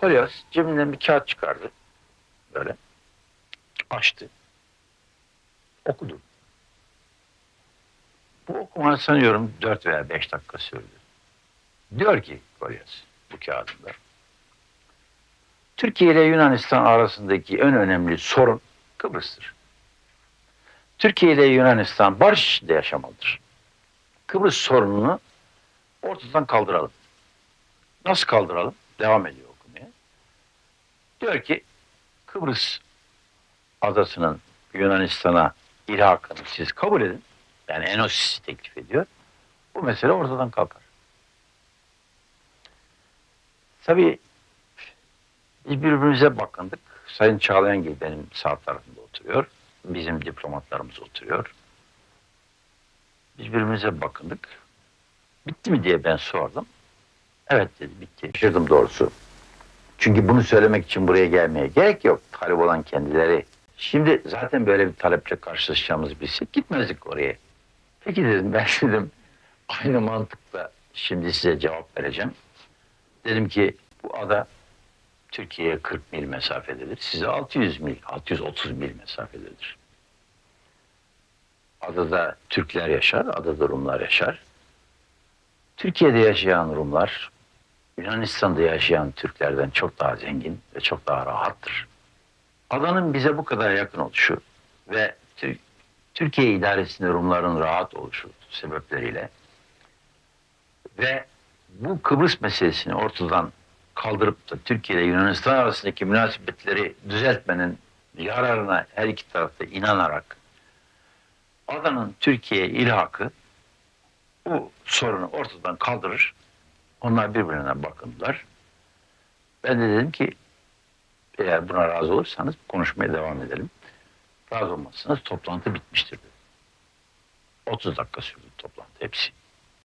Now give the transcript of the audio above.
Kolyas cebinden bir kağıt çıkardı. Böyle. Açtı. Okudu. Bu okuma sanıyorum 4 veya 5 dakika sürdü. Diyor ki Kolyas bu kağıdında. Türkiye ile Yunanistan arasındaki en önemli sorun Kıbrıs'tır. Türkiye ile Yunanistan barış içinde yaşamalıdır. Kıbrıs sorununu ortadan kaldıralım. Nasıl kaldıralım? Devam ediyor. Diyor ki Kıbrıs adasının Yunanistan'a ilhakını siz kabul edin. Yani Enosis'i teklif ediyor. Bu mesele ortadan kalkar. Tabii biz birbirimize bakındık. Sayın Çağlayangil benim sağ tarafımda oturuyor. Bizim diplomatlarımız oturuyor. Biz birbirimize bakındık. Bitti mi diye ben sordum. Evet dedi bitti. Şaşırdım doğrusu. Çünkü bunu söylemek için buraya gelmeye gerek yok. Talep olan kendileri. Şimdi zaten böyle bir taleple karşılaşacağımızı bilsek gitmezdik oraya. Peki dedim ben dedim aynı mantıkla şimdi size cevap vereceğim. Dedim ki bu ada Türkiye'ye 40 mil mesafededir. Size 600 mil, 630 mil mesafededir. Adada Türkler yaşar, adada Rumlar yaşar. Türkiye'de yaşayan Rumlar, Yunanistan'da yaşayan Türklerden çok daha zengin ve çok daha rahattır. Adanın bize bu kadar yakın oluşu ve Tür- Türkiye idaresinde Rumların rahat oluşu sebepleriyle ve bu Kıbrıs meselesini ortadan kaldırıp da Türkiye ile Yunanistan arasındaki münasebetleri düzeltmenin yararına her iki tarafta inanarak adanın Türkiye ilhakı bu sorunu ortadan kaldırır. Onlar birbirine bakındılar. Ben de dedim ki eğer buna razı olursanız konuşmaya devam edelim. Razı olmazsanız toplantı bitmiştir dedim. 30 dakika sürdü toplantı hepsi.